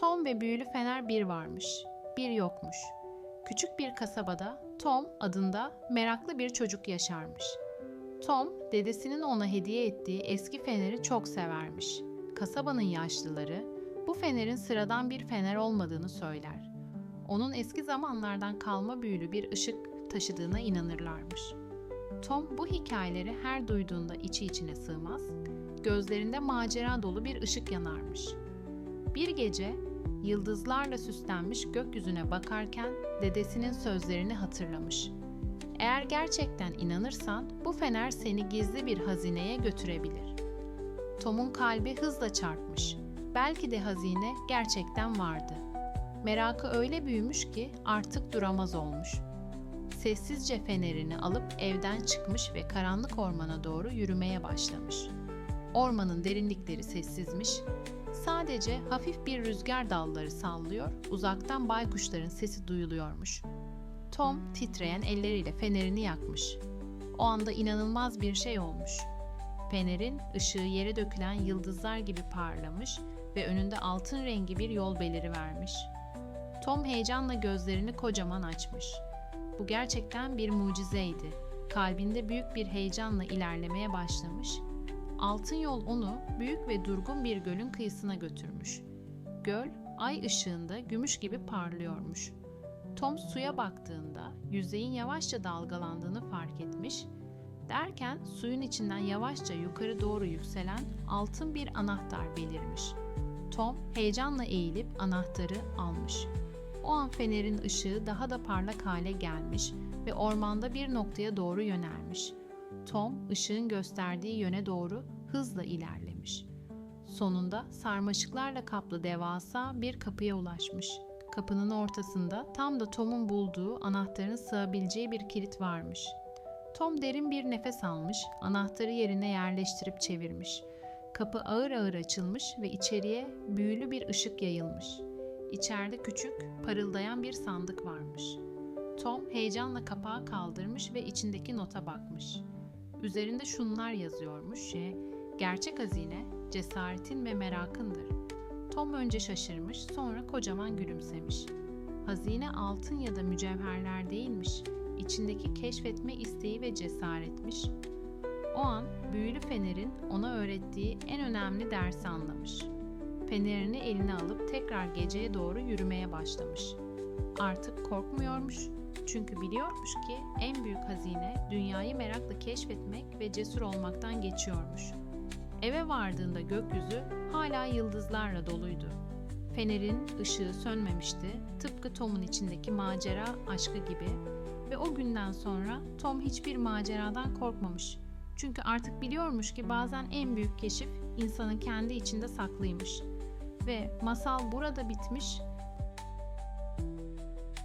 Tom ve büyülü fener bir varmış, bir yokmuş. Küçük bir kasabada Tom adında meraklı bir çocuk yaşarmış. Tom, dedesinin ona hediye ettiği eski feneri çok severmiş. Kasabanın yaşlıları bu fenerin sıradan bir fener olmadığını söyler. Onun eski zamanlardan kalma büyülü bir ışık taşıdığına inanırlarmış. Tom bu hikayeleri her duyduğunda içi içine sığmaz, gözlerinde macera dolu bir ışık yanarmış. Bir gece yıldızlarla süslenmiş gökyüzüne bakarken dedesinin sözlerini hatırlamış. Eğer gerçekten inanırsan bu fener seni gizli bir hazineye götürebilir. Tom'un kalbi hızla çarpmış. Belki de hazine gerçekten vardı. Merakı öyle büyümüş ki artık duramaz olmuş. Sessizce fenerini alıp evden çıkmış ve karanlık ormana doğru yürümeye başlamış. Ormanın derinlikleri sessizmiş. Sadece hafif bir rüzgar dalları sallıyor, uzaktan baykuşların sesi duyuluyormuş. Tom titreyen elleriyle fenerini yakmış. O anda inanılmaz bir şey olmuş. Fenerin ışığı yere dökülen yıldızlar gibi parlamış ve önünde altın rengi bir yol beliri vermiş. Tom heyecanla gözlerini kocaman açmış. Bu gerçekten bir mucizeydi. Kalbinde büyük bir heyecanla ilerlemeye başlamış. Altın yol onu büyük ve durgun bir gölün kıyısına götürmüş. Göl ay ışığında gümüş gibi parlıyormuş. Tom suya baktığında yüzeyin yavaşça dalgalandığını fark etmiş. Derken suyun içinden yavaşça yukarı doğru yükselen altın bir anahtar belirmiş. Tom heyecanla eğilip anahtarı almış. O an fenerin ışığı daha da parlak hale gelmiş ve ormanda bir noktaya doğru yönelmiş. Tom ışığın gösterdiği yöne doğru hızla ilerlemiş. Sonunda sarmaşıklarla kaplı devasa bir kapıya ulaşmış. Kapının ortasında tam da Tom'un bulduğu anahtarın sığabileceği bir kilit varmış. Tom derin bir nefes almış, anahtarı yerine yerleştirip çevirmiş. Kapı ağır ağır açılmış ve içeriye büyülü bir ışık yayılmış. İçeride küçük, parıldayan bir sandık varmış. Tom heyecanla kapağı kaldırmış ve içindeki nota bakmış. Üzerinde şunlar yazıyormuş ki, gerçek hazine cesaretin ve merakındır. Tom önce şaşırmış, sonra kocaman gülümsemiş. Hazine altın ya da mücevherler değilmiş. İçindeki keşfetme isteği ve cesaretmiş. O an büyülü fenerin ona öğrettiği en önemli dersi anlamış. Fenerini eline alıp tekrar geceye doğru yürümeye başlamış. Artık korkmuyormuş çünkü biliyormuş ki en büyük hazine dünyayı merakla keşfetmek ve cesur olmaktan geçiyormuş. Eve vardığında gökyüzü hala yıldızlarla doluydu. Fenerin ışığı sönmemişti, tıpkı Tom'un içindeki macera aşkı gibi ve o günden sonra Tom hiçbir maceradan korkmamış. Çünkü artık biliyormuş ki bazen en büyük keşif insanın kendi içinde saklıymış. Ve masal burada bitmiş